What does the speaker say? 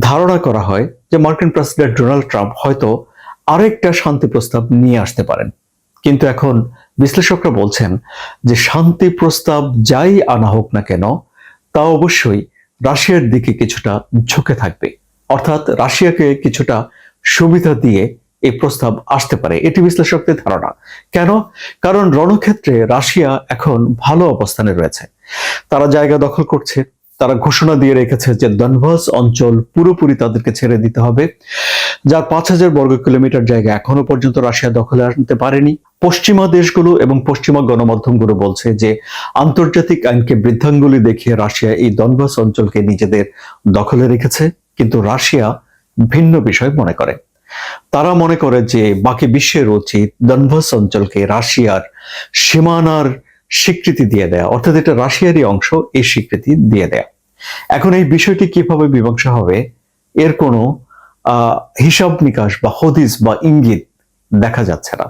ধারণা করা হয় যে মার্কিন প্রেসিডেন্ট ডোনাল্ড ট্রাম্প হয়তো আরেকটা শান্তি প্রস্তাব নিয়ে আসতে পারেন। কিন্তু এখন বিশ্লেষকরা বলছেন যে শান্তি প্রস্তাব যাই আনা হোক না কেন, তা অবশ্যই রাশিয়ার দিকে কিছুটা ঝুঁকে থাকবে। অর্থাৎ রাশিয়াকে কিছুটা সুবিধা দিয়ে এই প্রস্তাব আসতে পারে। এটি বিশ্লেষকদের ধারণা। কেন? কারণ রণক্ষেত্রে রাশিয়া এখন ভালো অবস্থানে রয়েছে। তারা জায়গা দখল করছে তারা ঘোষণা দিয়ে রেখেছে যে দনভাস অঞ্চল পুরোপুরি তাদেরকে ছেড়ে দিতে হবে যার পাঁচ হাজার বর্গ কিলোমিটার জায়গা এখনও পর্যন্ত রাশিয়া দখলে আনতে পারেনি। পশ্চিমা দেশগুলো এবং পশ্চিমা গণমাধ্যমগুলো বলছে যে আন্তর্জাতিক আইনকে বৃদ্ধাঙ্গুলি দেখিয়ে রাশিয়া এই দনভাস অঞ্চলকে নিজেদের দখলে রেখেছে, কিন্তু রাশিয়া ভিন্ন বিষয় মনে করে। তারা মনে করে যে বাকি বিশ্বের উচিত দনভাস অঞ্চলকে রাশিয়ার সীমানার স্বীকৃতি দিয়ে দেয়া, অর্থাৎ এটা রাশিয়ারই অংশ, এই স্বীকৃতি দিয়ে দেয়া। এখন এই বিষয়টি কীভাবে মীমাংসা হবে, এর কোনো হিসাব নিকাশ বা হদিস বা ইঙ্গিত দেখা যাচ্ছে না।